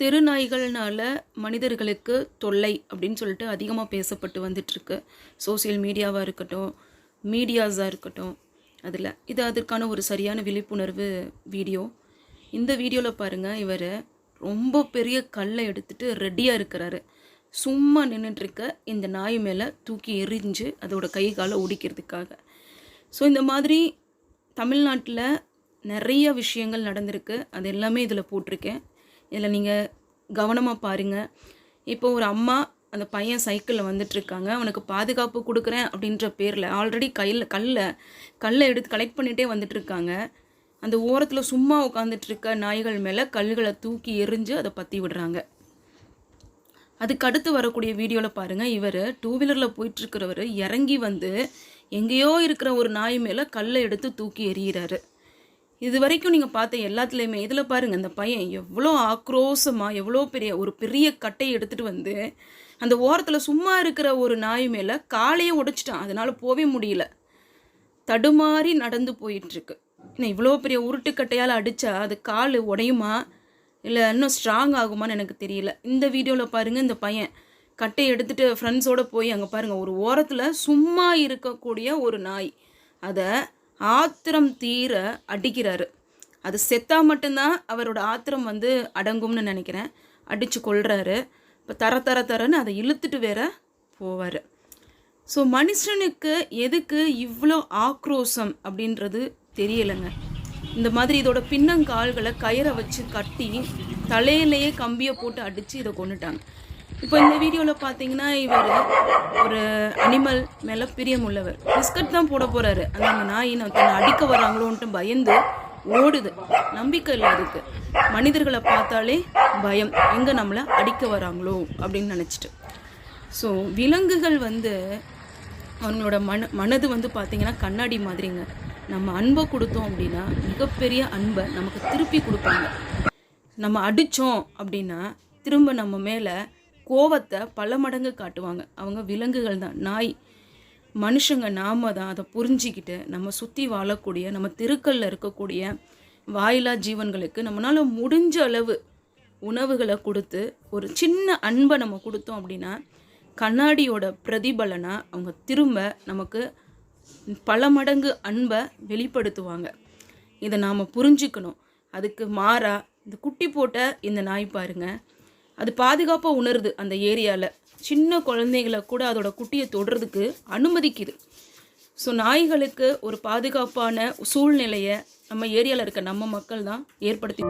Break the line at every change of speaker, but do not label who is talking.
தெருநாய்கள்னால மனிதர்களுக்கு தொல்லை அப்படின்னு சொல்லிட்டு அதிகமாக பேசப்பட்டு வந்துட்டுருக்கு. சோஷியல் மீடியாவாக இருக்கட்டும் மீடியாஸாக இருக்கட்டும் அதில். இது அதற்கான ஒரு சரியான விழிப்புணர்வு வீடியோ. இந்த வீடியோவில் பாருங்கள் இவர் ரொம்ப பெரிய கல்லை எடுத்துகிட்டு ரெடியாக இருக்கிறாரு. சும்மா நின்றுட்டுருக்க இந்த நாய் மேலே தூக்கி எரிஞ்சு அதோட கை காலை ஒடிக்கிறதுக்காக. ஸோ இந்த மாதிரி தமிழ்நாட்டில் நிறைய விஷயங்கள் நடந்திருக்கு. அது எல்லாமே இதில் போட்டிருக்கேன். இதில் நீங்கள் கவனமாக பாருங்கள் இப்போ ஒரு அம்மா அந்த பையன் சைக்கிளில் வந்துட்டுருக்காங்க. அவனுக்கு பாதுகாப்பு கொடுக்குறேன் அப்படின்ற பேரில் ஆல்ரெடி கையில் கல்லை கல்லை எடுத்து கலெக்ட் பண்ணிகிட்டே வந்துட்டுருக்காங்க. அந்த ஓரத்தில் சும்மா உட்காந்துட்ருக்க நாய்கள் மேலே கல்களை தூக்கி எரிஞ்சு அதை பற்றி விடுறாங்க. அதுக்கு அடுத்து வரக்கூடிய வீடியோவில் பாருங்கள் இவர் டூ வீலரில் போயிட்டுருக்கிறவர் இறங்கி வந்து எங்கேயோ இருக்கிற ஒரு நாய் மேலே கல்லை எடுத்து தூக்கி எறிகிறாரு இது வரைக்கும் நீங்கள் பார்த்த எல்லாத்துலேயுமே இதில் பாருங்கள் அந்த பையன் எவ்வளோ ஆக்ரோஷமாக எவ்வளோ பெரிய ஒரு பெரிய கட்டையை எடுத்துகிட்டு வந்து அந்த ஓரத்தில் சும்மா இருக்கிற ஒரு நாய் மேலே காலையே உடைச்சிட்டான். அதனால் போவே முடியல. தடுமாறி நடந்து போயிட்டுருக்கு. இன்னும் இவ்வளோ பெரிய உருட்டுக்கட்டையால் அடித்தா அது கால் உடையுமா? இல்லை இன்னும் ஸ்ட்ராங் ஆகுமான்னு எனக்கு தெரியல. இந்த வீடியோவில் பாருங்கள் இந்த பையன் கட்டையை எடுத்துகிட்டு ஃப்ரெண்ட்ஸோடு போய் அங்கே பாருங்கள் ஒரு ஓரத்தில் சும்மா இருக்கக்கூடிய ஒரு நாய். அதை ஆத்திரம் தீர அடிக்கிறாரு. அது செத்தா மட்டும்தான் அவரோட ஆத்திரம் வந்து அடங்கும்னு நினைக்கிறேன். அடித்து கொள்கிறாரு இப்போ தர தர தரன்னு அதை இழுத்துட்டு வேற போவார். ஸோ மனுஷனுக்கு எதுக்கு இவ்வளோ ஆக்ரோஷம் அப்படின்றது தெரியலைங்க. இந்த மாதிரி இதோட பின்னங்கால்களை கயிறை வச்சு கட்டி தலையிலேயே கம்பியை போட்டு அடித்து இதை கொண்டுட்டாங்க இப்போ இந்த வீடியோவில் பார்த்தீங்கன்னா இவர் ஒரு அனிமல் மேலே பிரியமுள்ளவர் பிஸ்கட் தான் போட போகிறாரு அந்த அந்த நாய் நான் தன்னை அடிக்க வராங்களோன்ட்டு பயந்து ஓடுது. நம்பிக்கை இல்லை அதுக்கு. மனிதர்களை பார்த்தாலே பயம். எங்கே நம்மளை அடிக்க வராங்களோ அப்படின்னு நினச்சிட்டு. ஸோ விலங்குகள் வந்து அவங்களோட மன மனது வந்து பார்த்திங்கன்னா கண்ணாடி மாதிரிங்க. நம்ம அன்பை கொடுத்தோம் அப்படின்னா மிகப்பெரிய அன்பை நமக்கு திருப்பி கொடுப்பாங்க. நம்ம அடித்தோம் அப்படின்னா திரும்ப நம்ம மேலே கோவத்தை பல மடங்கு காட்டுவாங்க. அவங்க விலங்குகள் தான். நாய் மனுஷங்க நாம தான். அதை புரிஞ்சிக்கிட்டு நம்ம சுற்றி வாழக்கூடிய நம்ம தெருக்களில் இருக்கக்கூடிய வாயிலா ஜீவன்களுக்கு நம்மளால் முடிஞ்ச அளவு உணவுகளை கொடுத்து ஒரு சின்ன அன்பை நம்ம கொடுத்தோம் அப்படின்னா கண்ணாடியோட பிரதிபலனாக அவங்க திரும்ப நமக்கு பல மடங்கு அன்பை வெளிப்படுத்துவாங்க. இதை நாம் புரிஞ்சுக்கணும். அதுக்கு மாறாக இந்த குட்டி போட்ட இந்த நாய் பாருங்கள் அது பாதுகாப்பாக உணருது அந்த ஏரியாவில் சின்ன குழந்தைகளை கூட அதோட குட்டியை தொடுறதுக்கு அனுமதிக்குது. ஸோ நாய்களுக்கு ஒரு பாதுகாப்பான சூழ்நிலையை நம்ம ஏரியாவில் இருக்க நம்ம மக்கள் தான் ஏற்படுத்தி